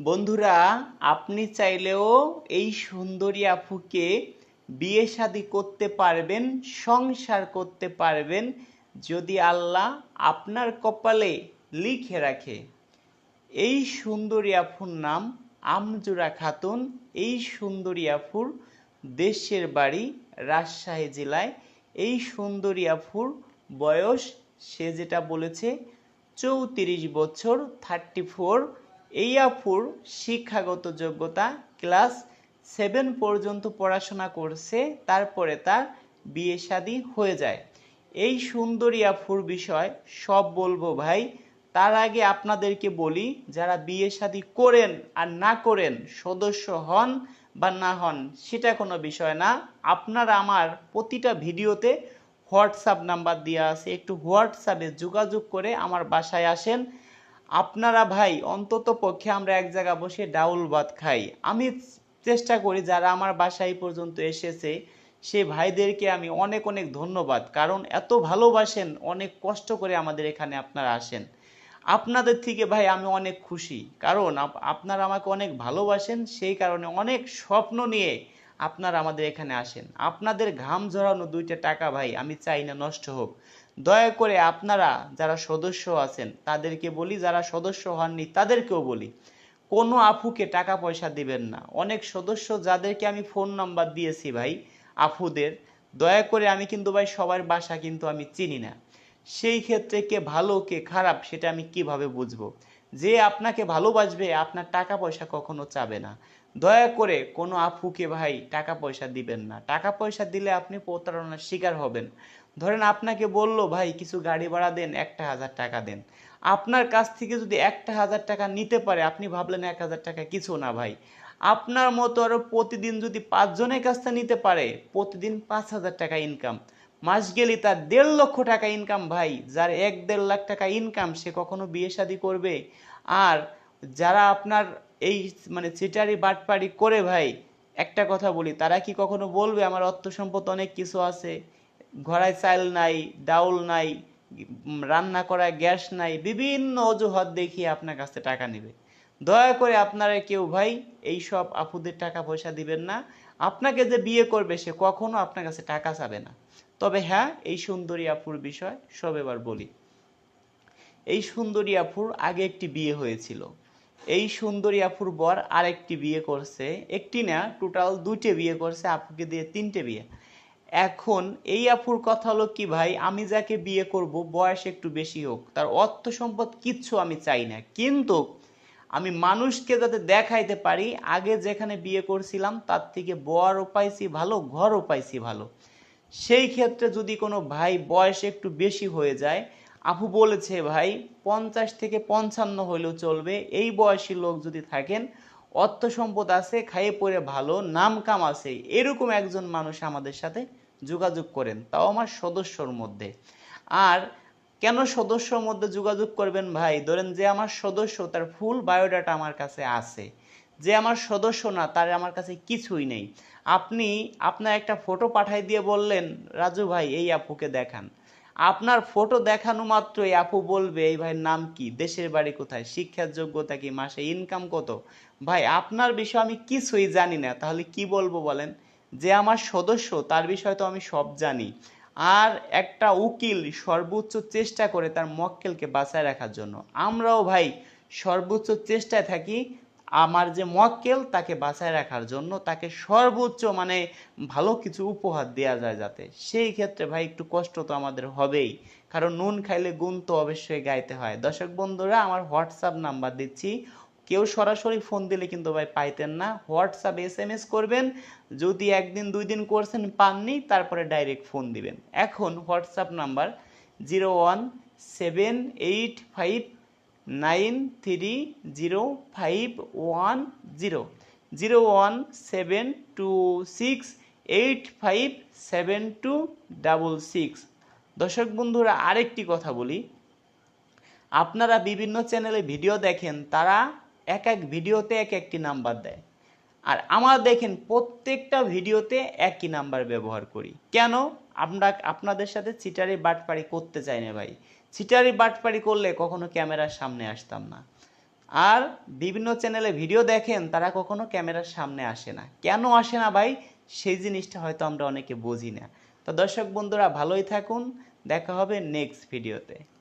বন্ধুরা, আপনি চাইলেও এই সুন্দরী আপুকে বিয়ে শাদি করতে পারবেন, সংসার করতে পারবেন, যদি আল্লাহ আপনার কপালে লিখে রাখে। এই সুন্দরী আফুর নাম আমজুরা খাতুন। এই সুন্দরী আফুর দেশের বাড়ি রাজশাহী জেলায়। এই সুন্দরী আফুর বয়স, সে যেটা বলেছে, চৌত্রিশ বছর থার্টি ফোর এই আফুর শিক্ষাগত যোগ্যতা ক্লাস সেভেন পর্যন্ত পড়াশোনা করছে, তারপরে তার বিয়ে শাদী হয়ে যায়। এই সুন্দরী আফুর বিষয় সব বলব ভাই। তার আগে আপনাদেরকে বলি, যারা বিয়ে শাদী করেন আর না করেন, সদস্য হন বা না হন, সেটা কোনো বিষয় না। আপনারা আমার প্রতিটা ভিডিওতে হোয়াটসঅ্যাপ নাম্বার দেওয়া আছে, একটু হোয়াটসঅ্যাপে যোগাযোগ করে আমার বাসায় আসেন। আপনারা ভাই, অন্তত পক্ষে আমরা এক জায়গা বসে ডাউল ভাত খাই। আমি চেষ্টা করি যারা আমার বাসায় পর্যন্ত এসেছে, সে ভাইদেরকে আমি অনেক অনেক ধন্যবাদ, কারণ এত ভালোবাসেন, অনেক কষ্ট করে আমাদের এখানে আপনারা আসেন। আপনাদের থেকে ভাই আমি অনেক খুশি, কারণ আপনারা আমাকে অনেক ভালোবাসেন, সেই কারণে অনেক স্বপ্ন নিয়ে আপনারা আমাদের এখানে আসেন। আপনাদের ঘাম ঝরানো দুইটা টাকা ভাই, আমি চাই না নষ্ট হোক। দয়া করে আপনারা যারা সদস্য আছেন, তাদেরকে বলি, যারা সদস্য হননি, তাদেরকেও বলি, কোনো আফুকে টাকা পয়সা দিবেন না। অনেক সদস্য যাদেরকে আমি ফোন নাম্বার দিয়েছি ভাই আফুদের দয়া করে আমি কিন্তু ভাই সবার বাসা কিন্তু আমি চিনি না। সেই ক্ষেত্রে কে ভালো, কে খারাপ, সেটা আমি কীভাবে বুঝব? যে আপনাকে ভালোবাসবে, আপনার টাকা পয়সা কখনো চাবে না। দয়া করে কোনো আফুকে ভাই টাকা পয়সা দিবেন না। টাকা পয়সা দিলে আপনি প্রতারণার শিকার হবেন। ধরেন আপনাকে বলল, ভাই, কিছু গাড়ি ভাড়া দেন, একটা হাজার টাকা দেন। আপনার কাছ থেকে যদি একটা হাজার টাকা নিতে পারে, আপনি ভাবলেন এক হাজার টাকা কিছু না, ভাই। আপনার মতো আরও প্রতিদিন যদি পাঁচজনের কাছ থেকে নিতে পারে, প্রতিদিন পাঁচ হাজার টাকা ইনকাম মাস গেলে তার দেড় লক্ষ টাকা ইনকাম ভাই। যার এক দেড় লাখ টাকা ইনকাম সে কখনো বিয়ে শাদী করবে। আর যারা আপনার এই মানে চিটারি বাটপাড়ি করে, ভাই, একটা কথা বলি, তারা কি কখনো বলবে, আমার অর্থ সম্পদ অনেক কিছু আছে ঘোড়ায় চাল নাই, ডাউল নাই, রান্না করা গ্যাস নাই, বিভিন্ন অজুহাত দেখিয়ে আপনার কাছে টাকা নেবে। দয়া করে আপনারা কেউ, ভাই, এই সব আপুদের টাকা পয়সা দিবেন না। আপনাকে যে বিয়ে করবে সে কখনো আপনার কাছে টাকা চাবে না। তবে হ্যাঁ এই সুন্দরী আপুর বিষয় সব এবার বলি। এই সুন্দরী আপুর আগে একটি বিয়ে হয়েছিল। এই সুন্দরী আপুর বর আরেকটি বিয়ে করছে। একটি না টোটাল দুইটে বিয়ে করছে, আপুকে দিয়ে তিনটে বিয়ে। এখন এই আপুর কথা হলো কি ভাই, আমি যাকে বিয়ে করব, বয়স একটু বেশি হোক, তার অর্থ সম্পদ কিচ্ছু আমি চাই না। কিন্তু আমি মানুষকে যাতে দেখাইতে পারি, আগে যেখানে বিয়ে করছিলাম, তার থেকে বরও পাইছি ভালো, ঘরও পাইছি ভালো। সেই ক্ষেত্রে যদি কোনো ভাই বয়স একটু বেশি হয়ে যায়, আপু বলেছে ভাই, পঞ্চাশ থেকে পঞ্চান্ন হলেও চলবে, এই বয়সী লোক যদি থাকেন, অর্থ সম্পদ আছে, খাইয়ে পরে ভালো, নাম কাম আছে, এরকম একজন মানুষ আমাদের সাথে যোগাযোগ করেন, তাও আমার সদস্যর মধ্যে। আর কেন সদস্যর মধ্যে যোগাযোগ করবেন ভাই? ধরেন যে আমার সদস্য, তার ফুল বায়োডাটা আমার কাছে আছে। যে আমার সদস্য না, তার আমার কাছে কিছুই নেই। আপনি, আপনার একটা ফটো পাঠাই দিয়ে বললেন, রাজু ভাই, এই আপুকে দেখান। আপনার ফটো দেখানো মাত্রই আপু বলবে, এই ভাইয়ের নাম কি? দেশের বাড়ি কোথায়? শিক্ষার যোগ্যতা কি? মাসে ইনকাম কত? ভাই, আপনার বিষয়ে আমি কিছুই জানি না, তাহলে কি বলব বলেন? যে আমার সদস্য, তার বিষয়ে তো আমি সব জানি। আর একটা উকিল সর্বোচ্চ চেষ্টা করে তার মক্কেলকে বাঁচায় রাখার জন্য। আমরাও ভাই সর্বোচ্চ চেষ্টায় থাকি আমার যে মক্কেল, তাকে বাঁচায় রাখার জন্য, তাকে সর্বোচ্চ মানে ভালো কিছু উপহার দেওয়া যায় যাতে। সেই ক্ষেত্রে ভাই একটু কষ্ট তো আমাদের হবেই। কারণ নুন খাইলে গুণ তো অবশ্যই গাইতে হয়। দর্শক বন্ধুরা, আমার হোয়াটসঅ্যাপ নাম্বার দিচ্ছি। কেউ সরাসরি ফোন দিলে কিন্তু ভাই পাইতেন না। হোয়াটসঅ্যাপ এস এম এস করবেন, যদি একদিন, দুই দিন করছেন, পাননি, তারপরে ডাইরেক্ট ফোন দিবেন। এখন WhatsApp number zero one seven eight five nine three zero five one zero zero one seven two six eight five seven two double six দর্শক বন্ধুরা, আরেকটি কথা বলি। আপনারা বিভিন্ন চ্যানেলে ভিডিও দেখেন, তারা এক এক ভিডিওতে এক একটি নাম্বার দেয়। আর আমার দেখেন প্রত্যেকটা ভিডিওতে একই নাম্বার ব্যবহার করি। কেন? আমরা আপনাদের সাথে চিটারি বাটপাড়ি করতে চাই না ভাই। চিটারি বাটপাড়ি করলে কখনো ক্যামেরার সামনে আসতাম না। আর বিভিন্ন চ্যানেলে ভিডিও দেখেন, তারা কখনো ক্যামেরার সামনে আসে না। কেন আসে না ভাই? সেই জিনিসটা হয়তো আমরা অনেকে বুঝি না। তো দর্শক বন্ধুরা, ভালোই থাকুন। দেখা হবে নেক্সট ভিডিওতে